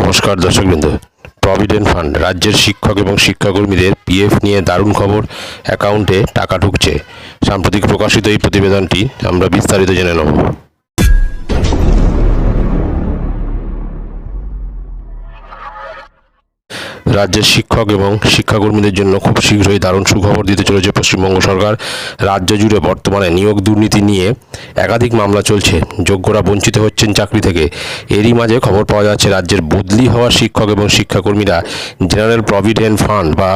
নমস্কার দর্শকবৃন্দ। Provident fund রাজ্যের শিক্ষক এবং শিক্ষাকর্মীদের পিএফ নিয়ে দারুণ খবর, অ্যাকাউন্টে টাকা ঢুকছে। সাম্প্রতিক প্রকাশিত এই প্রতিবেদনটি আমরা বিস্তারিত জেনে নেব। রাজ্যের শিক্ষক এবং শিক্ষাকর্মীদের জন্য খুব শীঘ্রই দারুণ সুখবর দিতে চলেছে পশ্চিমবঙ্গ সরকার। রাজ্য জুড়ে বর্তমানে নিয়োগ দুর্নীতি নিয়ে একাধিক মামলা চলছে। যোগ্যরা বঞ্চিত হচ্ছেন চাকরি থেকে। এরই মাঝে খবর পাওয়া যাচ্ছে, রাজ্যের বদলি হওয়া শিক্ষক এবং শিক্ষাকর্মীরা জেনারেল প্রভিডেন্ট ফান্ড বা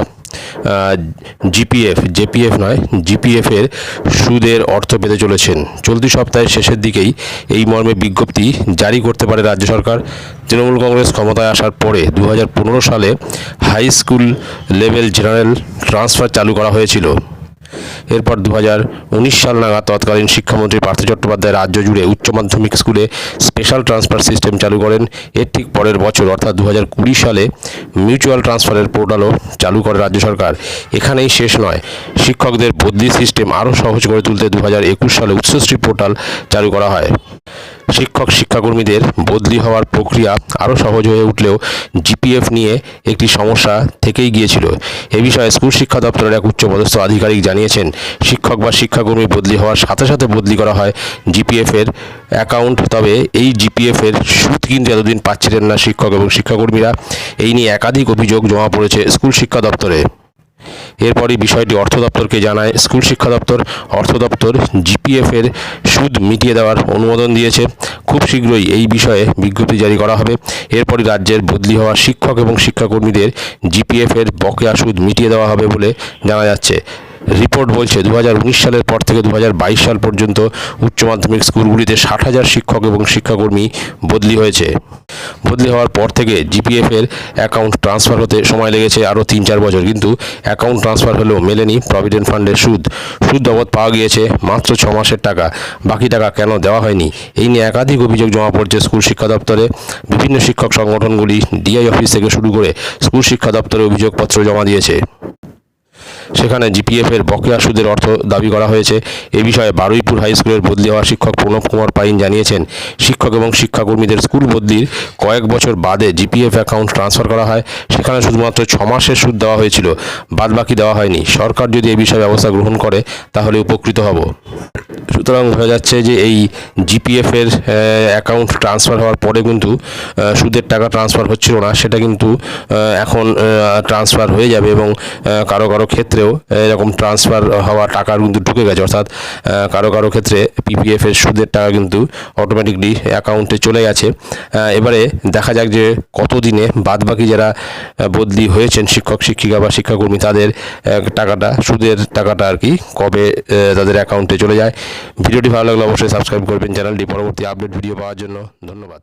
জিপিএফ জেপিএফ নয় জিপিএফের সুদের অর্থ পেতে চলেছেন। চলতি সপ্তাহের শেষের দিকেই এই মর্মে বিজ্ঞপ্তি জারি করতে পারে রাজ্য সরকার। তৃণমূল কংগ্রেস ক্ষমতায় আসার পরে দু হাজার পনেরো সালে high school level general transfer চালু করা হয়েছিল। এরপর দু হাজার উনিশ সাল নাগাদ তৎকালীন শিক্ষামন্ত্রী পার্থ চট্টোপাধ্যায় রাজ্য জুড়ে উচ্চ মাধ্যমিক স্কুলে স্পেশাল ট্রান্সফার সিস্টেম চালু করেন। এর ঠিক পরের বছর, অর্থাৎ দু হাজার কুড়ি সালে মিউচুয়াল ট্রান্সফারের পোর্টালও চালু করে রাজ্য সরকার। এখানেই শেষ নয়, শিক্ষকদের বদলি সিস্টেম আরও সহজ করে তুলতে দু হাজার একুশ সালে উচ্চশ্রী পোর্টাল চালু করা হয়। শিক্ষক, শিক্ষাকর্মীদের বদলি হওয়ার প্রক্রিয়া আরও সহজ হয়ে উঠলেও জিপিএফ নিয়ে একটি সমস্যা থেকেই গিয়েছিল। এ বিষয়ে স্কুল শিক্ষা দপ্তরের এক উচ্চপদস্থ আধিকারিক জানিয়েছেন, শিক্ষক বা শিক্ষাকর্মী বদলি হওয়ার সাথে সাথে বদলি করা হয় জিপিএফের অ্যাকাউন্ট। তবে এই জিপিএফের সুদ কিন্তু এতদিন পাচ্ছিলেন না শিক্ষক এবং শিক্ষাকর্মীরা। এই নিয়ে একাধিক অভিযোগ জমা পড়েছে স্কুল শিক্ষা দপ্তরে। এরপরই বিষয়টি অর্থ দপ্তরকে জানায়। স্কুল শিক্ষা দপ্তর, অর্থ দপ্তর জিপিএফের সুদ মিটিয়ে দেওয়ার অনুমোদন দিয়েছে। খুব শীঘ্রই এই বিষয়ে বিজ্ঞপ্তি জারি করা হবে। এরপরই রাজ্যের বদলি হওয়া শিক্ষক এবং শিক্ষাকর্মীদের জিপিএফের বকেয়া সুদ মিটিয়ে দেওয়া হবে বলে জানা যাচ্ছে। রিপোর্ট বলছে দু হাজার উনিশ সালের পর থেকে দু হাজার বাইশ সাল পর্যন্ত উচ্চ মাধ্যমিক স্কুলগুলিতে ষাট হাজার শিক্ষক এবং শিক্ষাকর্মী বদলি হয়েছে। বদলি হওয়ার পর থেকে জিপিএফের অ্যাকাউন্ট ট্রান্সফার হতে সময় লেগেছে আরও তিন চার বছর। কিন্তু অ্যাকাউন্ট ট্রান্সফার হলেও মেলেনি প্রভিডেন্ট ফান্ডের সুদ। সুদ বাবদ পাওয়া গিয়েছে মাত্র ছ মাসের টাকা। বাকি টাকা কেন দেওয়া হয়নি? এই নিয়ে একাধিক অভিযোগ জমা পড়ছে স্কুল শিক্ষা দপ্তরে। বিভিন্ন শিক্ষক সংগঠনগুলি ডিআই অফিস থেকে শুরু করে স্কুল শিক্ষা দপ্তরে অভিযোগপত্র জমা দিয়েছে। সেখানে জিপিএফ এর বকেয়া সুদের অর্থ দাবি করা হয়েছে। এ বিষয়ে বারুইপুর হাই স্কুলের বদলি হওয়া শিক্ষক প্রণব কুমার পাইন জানিয়েছেন। শিক্ষক এবং শিক্ষাকর্মীদের স্কুল বদলির কয়েক বছর বাদে জিপিএফ অ্যাকাউন্ট ট্রান্সফার করা হয়। সেখানে শুধুমাত্র ছ মাসের সুদ দেওয়া হয়েছিল। বাদ বাকি দেওয়া হয়নি। সরকার যদি এই বিষয়ে ব্যবস্থা গ্রহণ করে, তাহলে উপকৃত হব। সুতরাং বোঝা যাচ্ছে যে এই জিপিএফ এর অ্যাকাউন্ট ট্রান্সফার হওয়ার পরে কিন্তু সুদের টাকা ট্রান্সফার হচ্ছিল না। সেটা কিন্তু এখন ট্রান্সফার হয়ে যাবে এবং কারও কারও ক্ষেত্রেও এরকম ট্রান্সফার হওয়া টাকা কিন্তু ঢুকে গেছে। অর্থাৎ কারও কারও ক্ষেত্রে পিপিএফ এর সুদের টাকা কিন্তু অটোমেটিকলি অ্যাকাউন্টে চলে গেছে। এবারে দেখা যাক যে কতদিনে বাদ বাকি যারা বদলি হয়েছেন শিক্ষক, শিক্ষিকা বা শিক্ষাকর্মী, তাদের টাকাটা, সুদের টাকাটা আর কি কবে তাদের অ্যাকাউন্টে চলে যায়। ভিডিওটি ভালো লাগলে অবশ্যই সাবস্ক্রাইব করবেন। চ্যানেলটি পরবর্তী আপডেট ভিডিও পাওয়ার জন্য ধন্যবাদ।